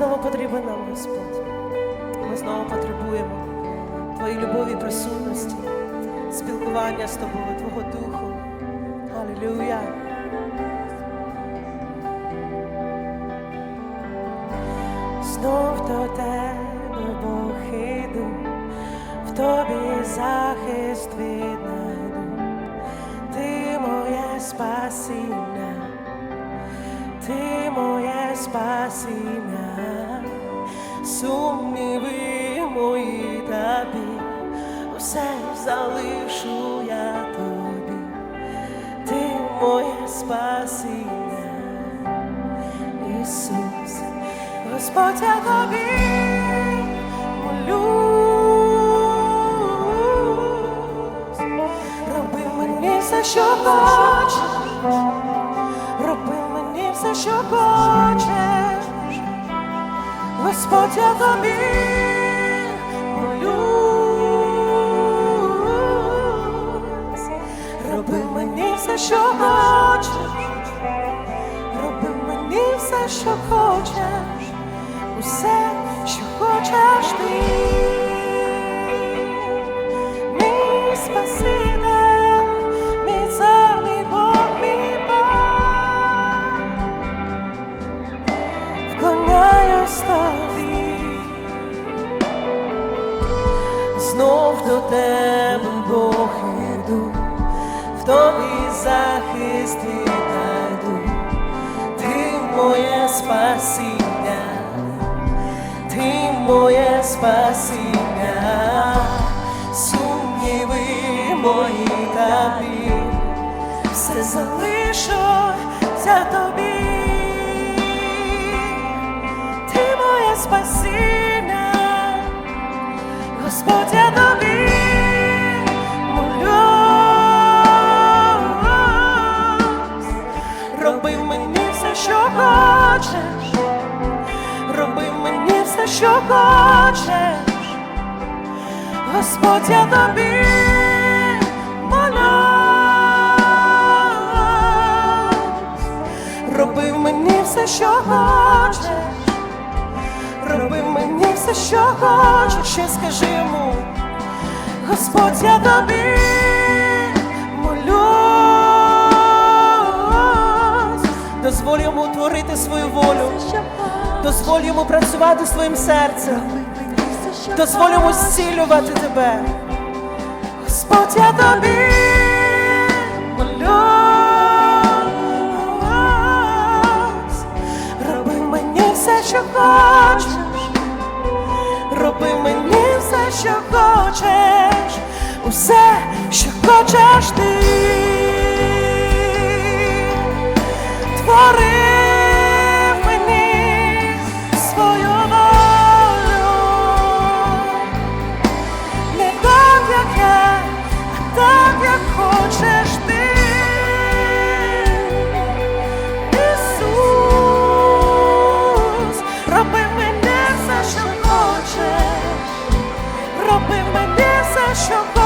знову потрібен нам, Господь. Ми знову потребуємо Твоєї любові присутності, спілкування з Тобою, Твого Духу. Алілюя. Знов до тебе, Бог іду, в тобі захист віднайду, ти моє спасіння, ти моє спасіння, сумніви мої тобі, усе залишу я тобі, ти моє спасіння. Ісус, Господь, я тобі роби мені все, що хочеш, все, що хочеш, Господь, я тобі молюсь, роби мені все, що хочеш. Роби мені все, що хочеш, усе, що хочеш ти. Знов до тебе, Бог, іду, в тобі захист віднайду. Ти моє спасіння, ти моє спасіння, сумніви мої тобі, все залишу за тобі, ти моє спасіння, Господь, я тобі молюсь. Роби мені все, що хочеш, роби мені все, що хочеш, Господь, я тобі молюсь. Роби мені все, що хочеш, все, що хочеш, ще скажи йому, Господь, я тобі молюсь, дозволь йому творити свою волю, дозволь йому працювати своїм серцем, дозволь йому зцілювати тебе. Господь, я тобі молюсь, що хочеш, усе, що хочеш ти. Роби мені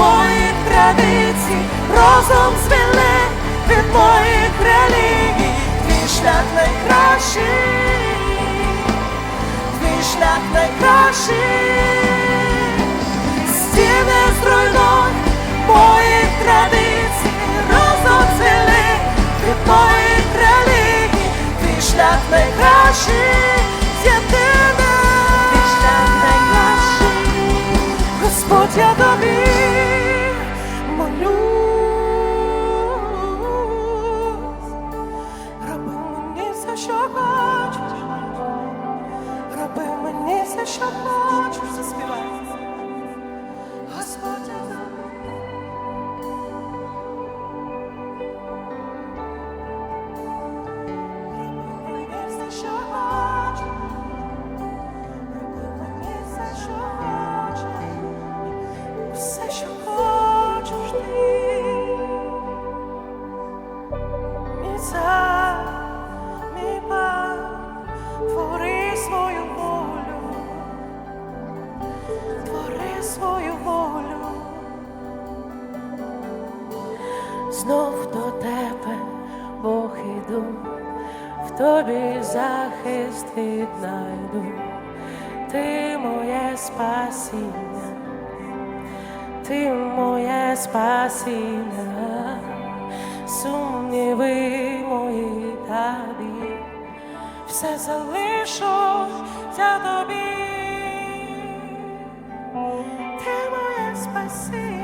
моїх традицій, розум звільни від моїх релігій, твій шлях найкращий. Твій шлях найкращий. Стіни зруйнуй моїх традицій, розум звели від моїх релігій, твій шлях найкращий, Господь, я тобі що хочеш, заспівай. Господь. inside. знов до тебе, Бог іду, в тобі захист віднайду, ти моє спасіння, ти моє спасіння, сумніви мої табі, все залишу для тобі. Ти моє спасіння.